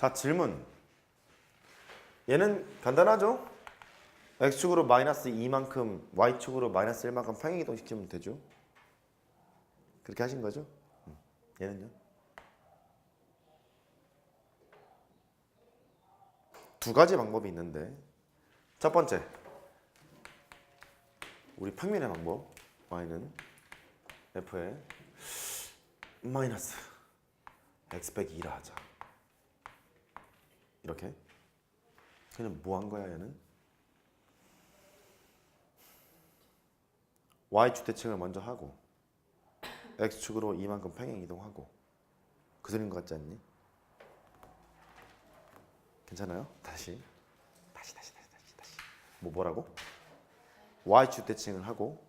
자 질문. 얘는 간단하죠? x축으로 마이너스 2만큼 y축으로 마이너스 1만큼 평행이동 시키면 되죠. 그렇게 하신 거죠? 음. 얘는요? 두 가지 방법이 있는데 첫 번째 우리 평면의 방법 y는 f에 마이너스 x 빼기 2라 하자 이렇게 그냥 뭐 한 거야 얘는 대칭을 먼저 하고 x축으로 이만큼 평행 이동하고 그 소리인 것 같지 않니? 괜찮아요? 다시 다시 다시 다시 다시 다시 뭐 뭐라고? y축 대칭을 하고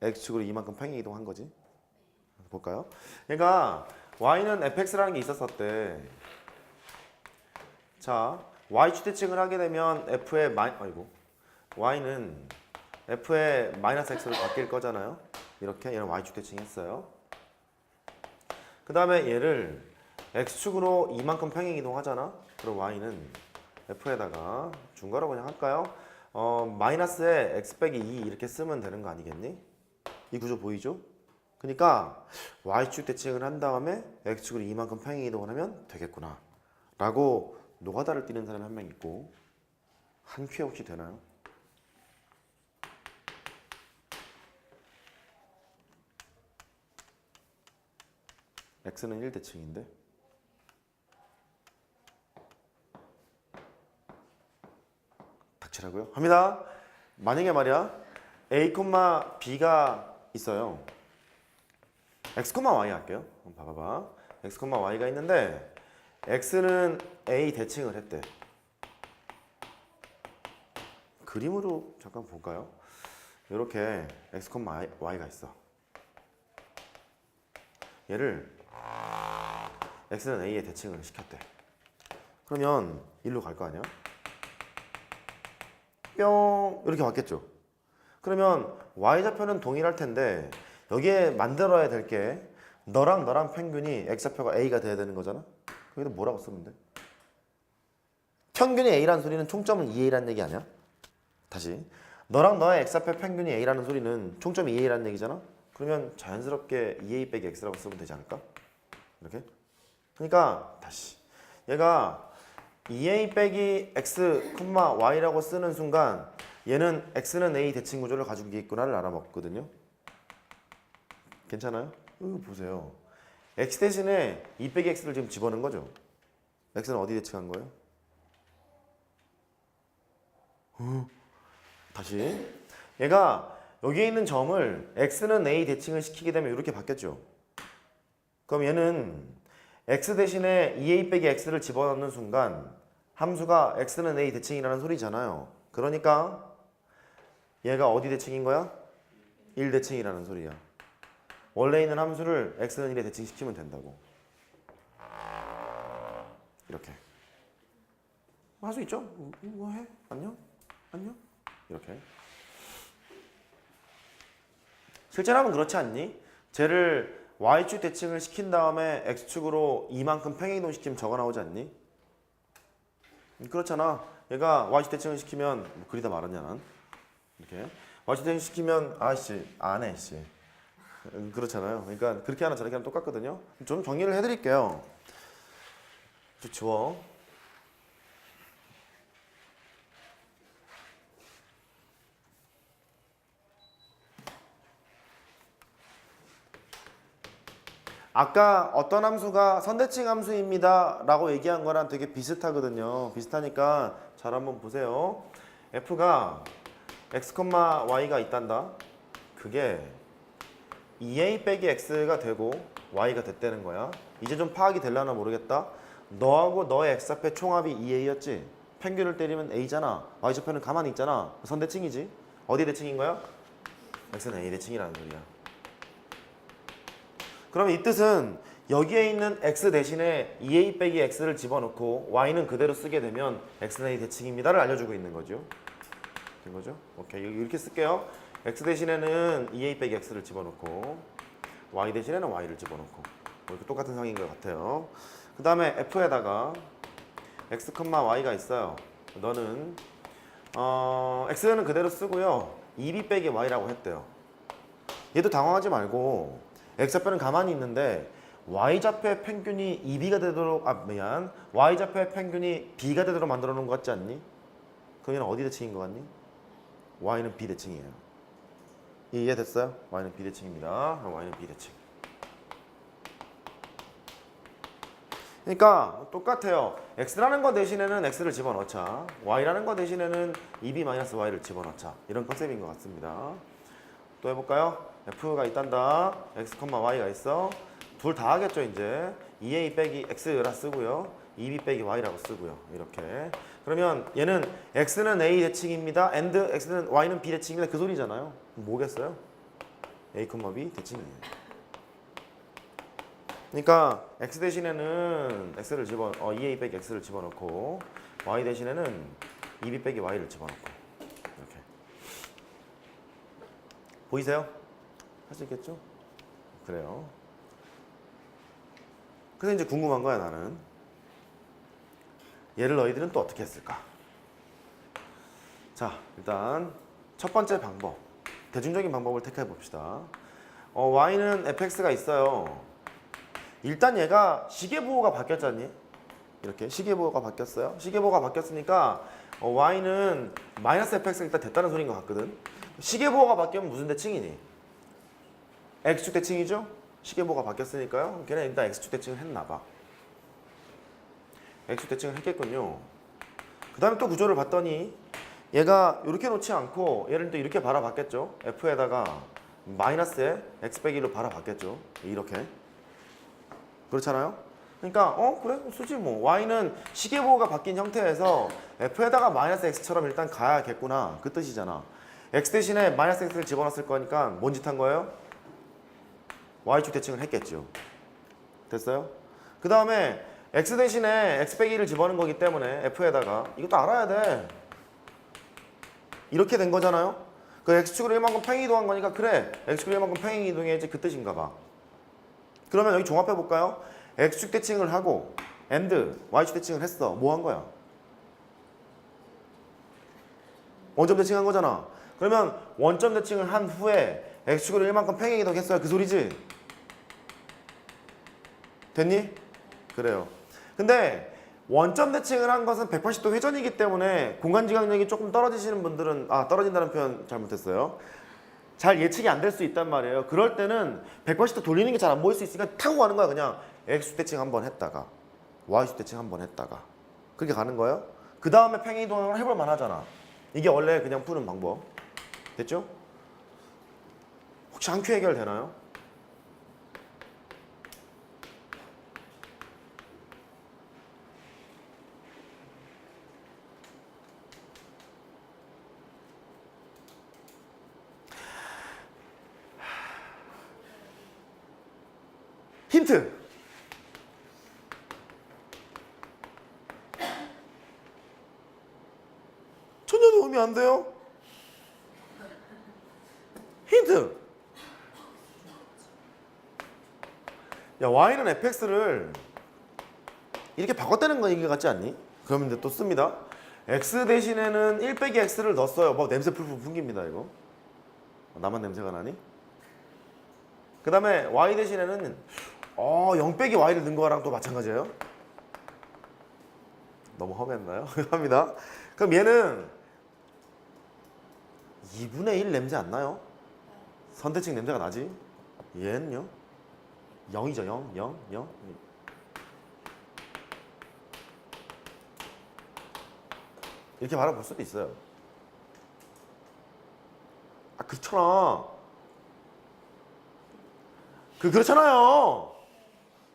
x축으로 이만큼 평행 이동한 거지 볼까요? 그러니까 y는 fx라는 게 있었었대 자 y축 대칭을 하게 되면 f의 마이 아이고 y는 f의 마이너스 x로 바뀔 거잖아요 이렇게 얘는 y축 대칭 했어요 그 다음에 얘를 x축으로 이만큼 평행 이동하잖아 그럼 y는 f에다가 준 거라고 그냥 할까요? 어, 마이너스에 x 빼기 2 이렇게 쓰면 되는 거 아니겠니? 이 구조 보이죠? 그러니까 y축 대칭을 한 다음에 x축으로 이만큼 평행 이동을 하면 되겠구나 라고 노가다를 띄는 사람이 한 명 있고 한 큐에 혹시 되나요? x는 1대칭인데 닥치라고요? 합니다. 만약에 말이야 a, b가 있어요. x, y 할게요. 봐봐봐. x, y가 있는데 x는 a 대칭을 했대. 그림으로 잠깐 볼까요? 이렇게 x, y가 있어. 얘를 x는 a에 대칭을 시켰대. 그러면 일로 갈 거 아니야? 뿅 이렇게 왔겠죠. 그러면 y 좌표는 동일할 텐데 여기에 만들어야 될 게 너랑 너랑 평균이 x 좌표가 a가 돼야 되는 거잖아. 여기다 뭐라고 쓰면 돼? 평균이 a라는 소리는 총점은 2a라는 얘기 아니야? 다시 너랑 너의 x 좌표 평균이 a라는 소리는 총점이 2a라는 얘기잖아. 그러면 자연스럽게 2a 빼기 x라고 쓰면 되지 않을까? 이렇게. 그러니까 다시 얘가 2a 빼기 x, y라고 쓰는 순간 얘는 x는 a 대칭 구조를 가지고 있구나를 알아먹거든요. 괜찮아요? 이거 보세요. X 대신에 2 빼기 x를 지금 집어넣은 거죠. x는 어디 대칭한 거예요? 어? 다시 얘가 여기에 있는 점을 x는 a 대칭을 시키게 되면 이렇게 바뀌었죠. 그럼 얘는 x 대신에 2a 빼기 x를 집어넣는 순간 함수가 x는 a 대칭이라는 소리잖아요. 그러니까 얘가 어디 대칭인 거야? 1 대칭이라는 소리야. 원래 있는 함수를 x는 1에 대칭시키면 된다고. 이렇게. 할 수 있죠? 뭐 해? 안녕? 안녕? 이렇게. 실제로 하면 그렇지 않니? 쟤를 y축 대칭을 시킨 다음에 x축으로 이만큼 평행이동 시키면 저거 나오지 않니? 그렇잖아. 얘가 y축 대칭을 시키면 뭐 그리다 말았냐 난. 이렇게 y축 대칭 시키면 아씨 안해 씨. 음, 그렇잖아요. 그러니까 그렇게 하나 저렇게 하나 똑같거든요. 좀 정리를 해드릴게요. 좀 지워. 아까 어떤 함수가 선대칭 함수입니다 라고 얘기한 거랑 되게 비슷하거든요 비슷하니까 잘 한번 보세요 f가 x, y가 있단다 그게 2a 빼기 x가 되고 y가 됐다는 거야 이제 좀 파악이 될라나 모르겠다 너하고 너의 x 앞에 총합이 2a였지 평균을 때리면 a잖아 y좌표는 가만히 있잖아 선대칭이지 어디 대칭인 거야? x는 a 대칭이라는 소리야 그러면 이 뜻은 여기에 있는 x 대신에 2a 빼기 x를 집어넣고 y는 그대로 쓰게 되면 x는 a 대칭입니다를 알려주고 있는 거죠. 된 거죠? 오케이 이렇게 쓸게요. X 대신에는 2a 빼기 x를 집어넣고 y 대신에는 y를 집어넣고 뭐 이렇게 똑같은 상인 것 같아요. 그 다음에 f에다가 x, y가 있어요. 너는 어, x는 그대로 쓰고요. 2b 빼기 y라고 했대요. 얘도 당황하지 말고 x좌표는 가만히 있는데 y좌표의 평균이 2b가 되도록 아 미안 y좌표의 평균이 b가 되도록 만들어 놓은 것 같지 않니? 얘는 어디 대칭인 것 같니? y는 b 대칭이에요. 이해됐어요? y는 b 대칭입니다. 그럼 y는 b 대칭. 그러니까 똑같아요. x라는 거 대신에는 x를 집어넣자. y라는 거 대신에는 2b-y를 집어넣자. 이런 컨셉인 것 같습니다. 또 해볼까요? f가 있단다. x, y가 있어. 둘 다 하겠죠 이제. 2a 빼기 x라 쓰고요. 2b 빼기 y라고 쓰고요. 이렇게. 그러면 얘는 x는 a 대칭입니다. and x는 y는 b 대칭입니다. 그 소리잖아요. 뭐겠어요? a, b 대칭이에요. 그러니까 x 대신에는 x를 집어 어 2a 빼기 x를 집어넣고 y 대신에는 2b 빼기 y를 집어넣고 이렇게 보이세요? 있겠죠? 그래요. 그래서 이제 궁금한 거야 나는 얘를 너희들은 또 어떻게 했을까? 자 일단 첫 번째 방법 대중적인 방법을 택해 봅시다. 어, y는 fx가 있어요. 일단 얘가 시계보호가 바뀌었잖니? 이렇게 시계보호가 바뀌었어요. 시계보호가 바뀌었으니까 어, y는 마이너스 fx가 일단 됐다는 소리인 것 같거든. 시계보호가 바뀌면 무슨 대칭이니? x축 대칭이죠? 시계보호가 바뀌었으니까요. 걔는 일단 x축 대칭을 했나 봐. x축 대칭을 했겠군요. 그 다음에 또 구조를 봤더니 얘가 이렇게 놓지 않고 얘를 또 이렇게 바라봤겠죠. f에다가 마이너스에 x 빼기 1로 바라봤겠죠. 이렇게. 그렇잖아요. 그러니까 어 그래 쓰지 뭐 y는 시계보호가 바뀐 형태에서 f에다가 마이너스 x처럼 일단 가야겠구나 그 뜻이잖아. x 대신에 마이너스 x를 집어넣었을 거니까 뭔 짓 한 거예요? y축 대칭을 했겠죠. 됐어요? 그 다음에 x 대신에 x 빼기 1을 집어넣은 거기 때문에 f에다가 이것도 알아야 돼. 이렇게 된 거잖아요. 그 x축으로 1만큼 팽이 이동한 거니까 그래 x축으로 1만큼 팽이 이동해야지 그 뜻인가 봐. 그러면 여기 종합해 볼까요? x축 대칭을 하고 and y축 대칭을 했어. 뭐 한 거야? 원점 대칭한 거잖아. 그러면 원점 대칭을 한 후에 x축으로 1만큼 팽이기 더했어야 그 소리지? 됐니? 그래요. 근데 원점 대칭을 한 것은 180도 회전이기 때문에 공간 지각력이 조금 떨어지시는 분들은 아 떨어진다는 표현 잘못했어요. 잘 예측이 안 될 수 있단 말이에요. 그럴 때는 180도 돌리는 게 잘 안 보일 수 있으니까 타고 가는 거야 그냥 x 대칭 한 번 했다가 y 대칭 한 번 했다가 그렇게 가는 거예요. 그 다음에 팽이 이동을 해볼 만하잖아. 이게 원래 그냥 푸는 방법. 됐죠? 혹시 한 큐 해결 되나요? 힌트. 전혀 도움이 안 돼요. 힌트. 야 y는 fx를 이렇게 바꿨다는 거 얘기 같지 않니? 그러면 이제 또 씁니다. x 대신에는 1 빼기 x를 넣었어요. 뭐 냄새 풀풀 풍깁니다 이거. 나만 냄새가 나니? 그 다음에 y 대신에는 어, 0 빼기 y를 넣은 거랑 또 마찬가지예요. 너무 험했나요? 합니다. 그럼 얘는 2분의 1 냄새 안 나요? 선대칭 냄새가 나지? 얘는요? 0이죠, 0, 0, 0. 이렇게 바라볼 수도 있어요. 아, 그렇잖아. 그 그렇잖아요.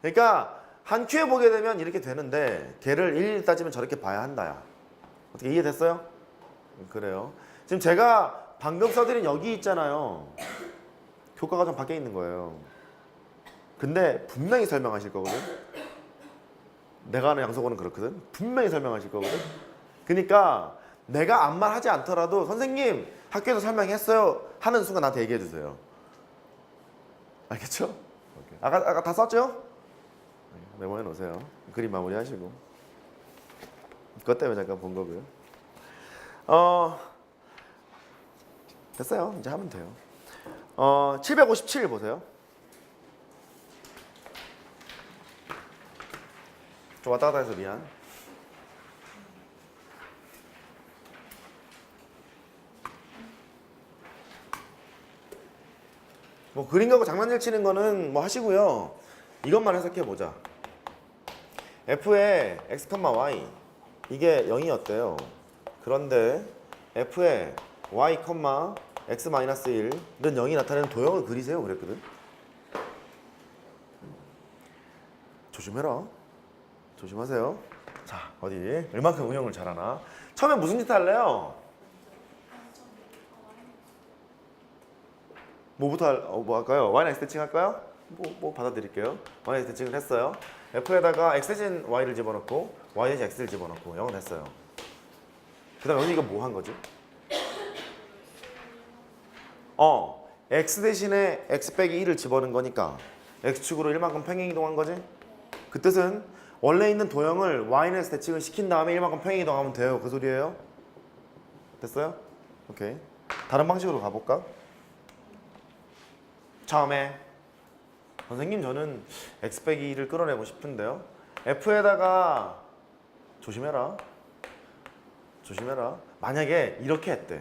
그러니까 한 큐에 보게 되면 이렇게 되는데 걔를 일일 따지면 저렇게 봐야 한다야. 어떻게 이해됐어요? 그래요. 지금 제가 방금 써드린 여기 있잖아요. 교과가 좀 밖에 있는 거예요. 근데 분명히 설명하실 거거든. 내가 아는 양석호는 그렇거든. 분명히 설명하실 거거든. 그러니까 내가 아무 말 하지 않더라도 선생님 학교에서 설명했어요 하는 순간 나한테 얘기해 주세요. 알겠죠? 아까 아까 다 썼죠? 메모해 놓으세요. 그림 마무리 하시고. 그것 때문에 잠깐 본 거고요. 어 됐어요. 이제 하면 돼요. 어 757 보세요. 좀 왔다 갔다 해서 미안. 뭐 그림 갖고 장난질 치는 거는 뭐 하시고요. 이것만 해석해 보자. F의 x, y 이게 0이었대요. 그런데 f의 y, x 1은 0이 나타내는 도형을 그리세요. 그랬거든. 조심해라. 조심하세요. 자, 어디 얼마큼 응용을 잘하나? 처음에 무슨 짓 할래요? 뭐부터 할, 어, 뭐 할까요? x 대칭 할까요? 뭐, 뭐 받아들일게요. x 대칭을 했어요. F에다가 x 대신 y를 집어넣고 y 대신 x를 집어넣고 0은 했어요. 그 다음에 여기 이거 뭐 한 거지? 어, x 대신에 x 빼기 1을 집어넣은 거니까 x축으로 1만큼 평행 이동한 거지? 그 뜻은 원래 있는 도형을 x 대칭을 시킨 다음에 1만큼 평행 이동하면 돼요. 그 소리예요? 됐어요? 오케이. 다른 방식으로 가볼까? 처음에 선생님 저는 2를 끌어내고 싶은데요. F에다가 조심해라. 조심해라. 만약에 이렇게 했대